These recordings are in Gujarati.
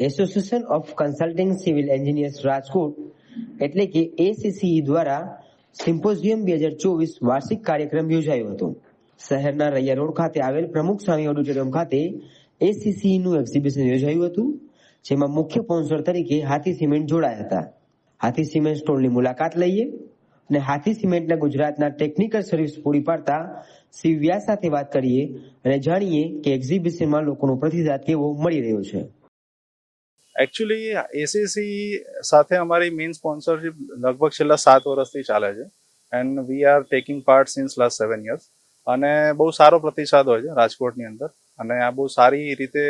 Association of consulting civil engineers Rajkot એટલે કે એસીસીઈ દ્વારા સિમ્પોઝિયમ બે હજાર ચોવીસ વાર્ષિક કાર્યક્રમ યોજાયો હતો. શહેરના રૈયા રોડ ખાતે આવેલ પ્રમુખ સ્વામી ઓડિટોરિયમ ખાતે એસીસીઈ નું એક્ઝિબિશન યોજાયું હતું, જેમાં મુખ્ય સ્પોન્સર તરીકે હાથી સિમેન્ટ જોડાયા હતા. હાથી સિમેન્ટ સ્ટોલની મુલાકાત લઈએ અને હાથી સિમેન્ટના ગુજરાતના ટેકનિકલ સર્વિસ પૂરી પાડતા શ્રી વ્યાસ સાથે વાત કરીએ અને જાણીએ કે એક્ઝિબિશનમાં લોકોનો પ્રતિસાદ કેવો મળી રહ્યો છે. એકચ્યુઅલી એસીસી સાથે અમારી મેઇન સ્પોન્સરશિપ લગભગ છેલ્લા સાત વર્ષથી ચાલે છે. And we are taking part since last seven years અને બહુ સારો પ્રતિસાદ હોય છે રાજકોટની અંદર. અને આ બહુ સારી રીતે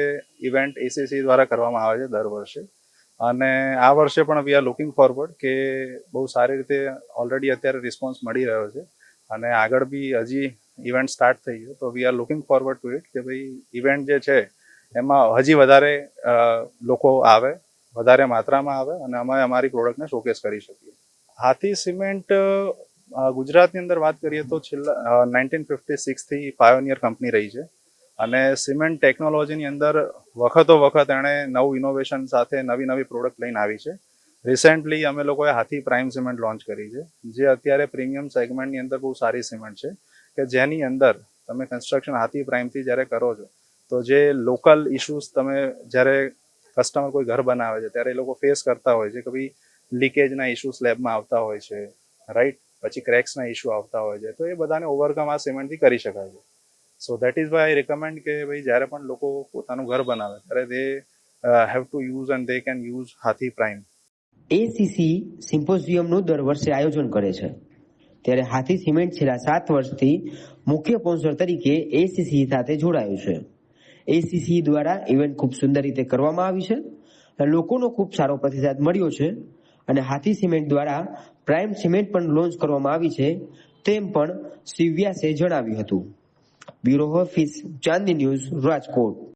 ઇવેન્ટ એસીસી દ્વારા કરવામાં આવે છે દર વર્ષે. અને આ વર્ષે પણ વી આર લુકિંગ ફોરવર્ડ કે બહુ સારી રીતે ઓલરેડી અત્યારે રિસ્પોન્સ મળી રહ્યો છે. અને આગળ બી હજી ઇવેન્ટ સ્ટાર્ટ થઈ ગયો. તો we are looking forward to it કે ભાઈ ઇવેન્ટ જે છે એમાં હજી વધારે લોકો આવે, વધારે માત્રામાં આવે અને અમે અમારી પ્રોડક્ટને શોકેસ કરી શકીએ. હાથી સિમેન્ટ ગુજરાતની અંદર વાત કરીએ તો છેલ્લા નાઇન્ટીન ફિફ્ટી સિક્સથી પાયોનિયર કંપની રહી છે. અને સિમેન્ટ ટેકનોલોજીની અંદર વખતો વખત એણે નવું ઇનોવેશન સાથે નવી નવી પ્રોડક્ટ લઈને આવી છે. રિસેન્ટલી અમે લોકોએ હાથી પ્રાઇમ સિમેન્ટ લોન્ચ કરી છે, જે અત્યારે પ્રીમિયમ સેગમેન્ટની અંદર બહુ સારી સિમેન્ટ છે, કે જેની અંદર તમે કન્સ્ટ્રક્શન હાથી પ્રાઇમથી જ્યારે કરો છો તો જે લોકલ ઇશ્યુઝ તમે જ્યારે કસ્ટમર કોઈ ઘર બનાવે છે, ત્યારે એ લોકો ફેસ કરતા હોય છે કે ભાઈ લીકેજના ઇશ્યુ સ્લેબમાં આવતા હોય છે રાઈટ પછી ક્રેક્સના ઇશ્યુ આવતા હોય છે. તો એ બધાને ઓવરકમ આ સિમેન્ટથી કરી શકાય છે. So that is why I recommend કે ભાઈ જ્યારે પણ લોકો પોતાનું ઘર બનાવે, ત્યારે they have to use and they can use Hathi prime ACC સિમ્પોઝિયમનું દર વર્ષે આયોજન કરે છે. ત્યારે હાથી સિમેન્ટ છેલ્લા સાત વર્ષથી મુખ્ય સ્પોન્સર તરીકે એસીસી સાથે જોડાયું છે. એસીસી દ્વારા ઇવેન્ટ ખૂબ સુંદર રીતે કરવામાં આવી છે લોકોનો ખૂબ સારો પ્રતિસાદ મળ્યો છે અને હાથી સિમેન્ટ દ્વારા પ્રાઇમ સિમેન્ટ પણ લોન્ચ કરવામાં આવી છે તેમ પણ શિવ્યાસે જણાવ્યું હતું. Bureau office, Chandni news, Rajkot.